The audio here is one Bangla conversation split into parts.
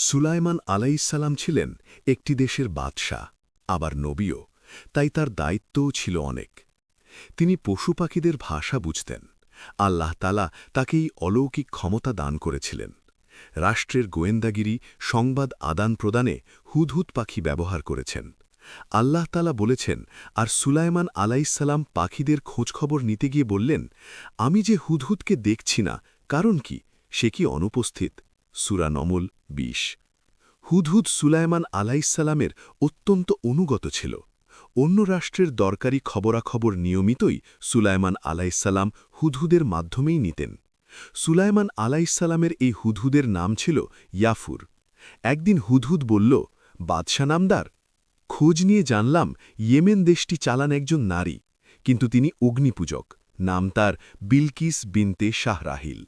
সুলাইমান আলাইসাল্লাম ছিলেন একটি দেশের বাদশাহ, আবার নবীও, তাই তার দায়িত্বও ছিল অনেক। তিনি পশু পাখিদের ভাষা বুঝতেন। আল্লাহ তালা তাকে এই অলৌকিক ক্ষমতা দান করেছিলেন। রাষ্ট্রের গোয়েন্দাগিরি, সংবাদ আদান প্রদানে হুদহুদ পাখি ব্যবহার করেছেন। আল্লাহ তালা বলেছেন, আর সুলাইমান আলাইসাল্লাম পাখিদের খোঁজখবর নিতে গিয়ে বললেন, আমি যে হুদহুদকে দেখছি না, কারণ কি? সে কি অনুপস্থিত সুরা নমল বিশ। হুদহুদ সুলাইমান আলাইসাল্লামের অত্যন্ত অনুগত ছিল। অন্য রাষ্ট্রের দরকারি খবরাখবর নিয়মিতই সুলাইমান আলাইসাল্লাম হুদহুদের মাধ্যমেই নিতেন। সুলাইমান আলাইসাল্লামের এই হুদহুদের নাম ছিল ইয়াফুর। একদিন হুদহুদ বলল, বাদশা নামদার, খোঁজ নিয়ে জানলাম ইয়েমেন দেশটি চালান একজন নারী, কিন্তু তিনি অগ্নিপূজক। নাম তার বিলকিস বিনতে শাহরাহিল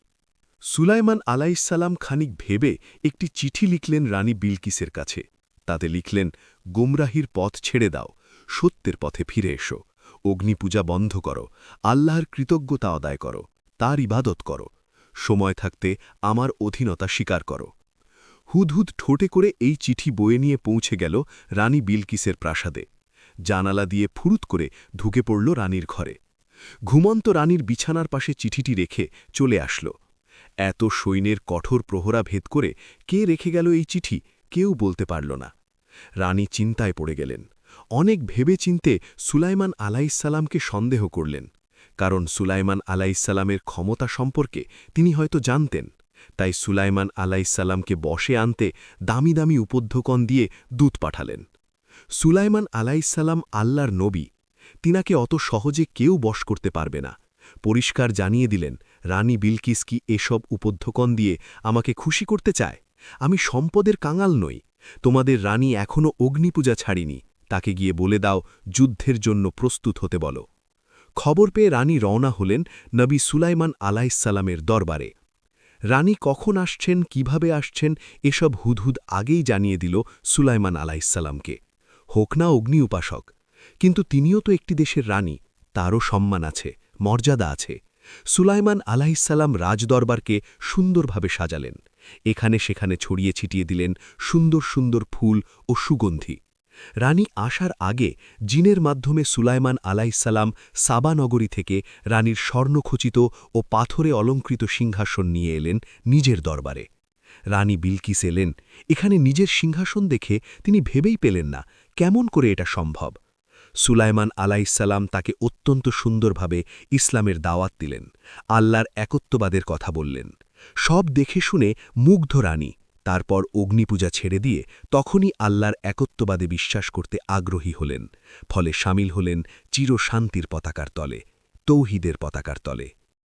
সুলাইমান আলাইসাল্লাম খানিক ভেবে একটি চিঠি লিখলেন রানী বিলকিসের কাছে। তাতে লিখলেন, গোমরাহির পথ ছেড়ে দাও, সত্যের পথে ফিরে এসো। অগ্নিপূজা বন্ধ করো, আল্লাহর কৃতজ্ঞতা আদায় করো, তার ইবাদত করো। সময় থাকতে আমার অধীনতা স্বীকার করো। হুদহুদ ঠোঁটে করে এই চিঠি বয়ে নিয়ে পৌঁছে গেল রানী বিলকিসের প্রাসাদে। জানালা দিয়ে ফুরুত করে ঢুকে পড়ল রানীর ঘরে। ঘুমন্ত রানীর বিছানার পাশে চিঠিটি রেখে চলে আসলো। এত সৈন্যের কঠোর প্রহরা ভেদ করে কে রেখে গেল এই চিঠি, কেউ বলতে পারল না। রানী চিন্তায় পড়ে গেলেন। অনেক ভেবে চিনতে সুলাইমান আলাইসাল্লামকে সন্দেহ করলেন, কারণ সুলাইমান আলাইসাল্লামের ক্ষমতা সম্পর্কে তিনি হয়তো জানতেন। তাই সুলাইমান আলাইসাল্লামকে বসে আনতে দামি দামি উপধ্যকন দিয়ে দূত পাঠালেন। সুলাইমান আলাইসাল্লাম আল্লাহর নবী, তিনাকে অত সহজে কেউ বশ করতে পারবে না। পরিষ্কার জানিয়ে দিলেন, রানী বিলকিস কি এসব উপধ্যকন দিয়ে আমাকে খুশি করতে চায়? আমি সম্পদের কাঙাল নই। তোমাদের রানী এখনও অগ্নিপূজা ছাড়িনি। তাকে গিয়ে বলে দাও, যুদ্ধের জন্য প্রস্তুত হতে বলো। খবর পেয়ে রানী রওনা হলেন নবী সুলাইমান আলাইসাল্লামের দরবারে। রানী কখন আসছেন, কীভাবে আসছেন, এসব হুদহুদ আগেই জানিয়ে দিল সুলাইমান আলাইসাল্লামকে হোক না অগ্নি উপাসক, কিন্তু তিনিও তো একটি দেশের রানী, তারও সম্মান আছে। মর্যাদা আছে। সুলাইমান আলাহিসাল্লাম রাজদরবারকে সুন্দরভাবে সাজালেন। এখানে সেখানে ছড়িয়ে ছিটিয়ে দিলেন সুন্দর সুন্দর ফুল ও সুগন্ধি। রানী আসার আগে জিনের মাধ্যমে সুলাইমান আলাইসাল্লাম সাবানগরী থেকে রানীর স্বর্ণখচিত ও পাথরে অলঙ্কৃত সিংহাসন নিয়ে এলেন নিজের দরবারে। রানী বিলকিস এলেন। এখানে নিজের সিংহাসন দেখে তিনি ভেবেই পেলেন না, কেমন করে এটা সম্ভব? সুলাইমান আলাইসাল্লাম তাকে অত্যন্ত সুন্দরভাবে ইসলামের দাওয়াত দিলেন, আল্লাহর একত্ববাদের কথা বললেন। সব দেখে শুনে মুগ্ধ রানী তারপর অগ্নিপূজা ছেড়ে দিয়ে তখনই আল্লাহর একত্ববাদে বিশ্বাস করতে আগ্রহী হলেন, ফলে সামিল হলেন চিরশান্তির পতাকার তলে, তৌহিদের পতাকার তলে।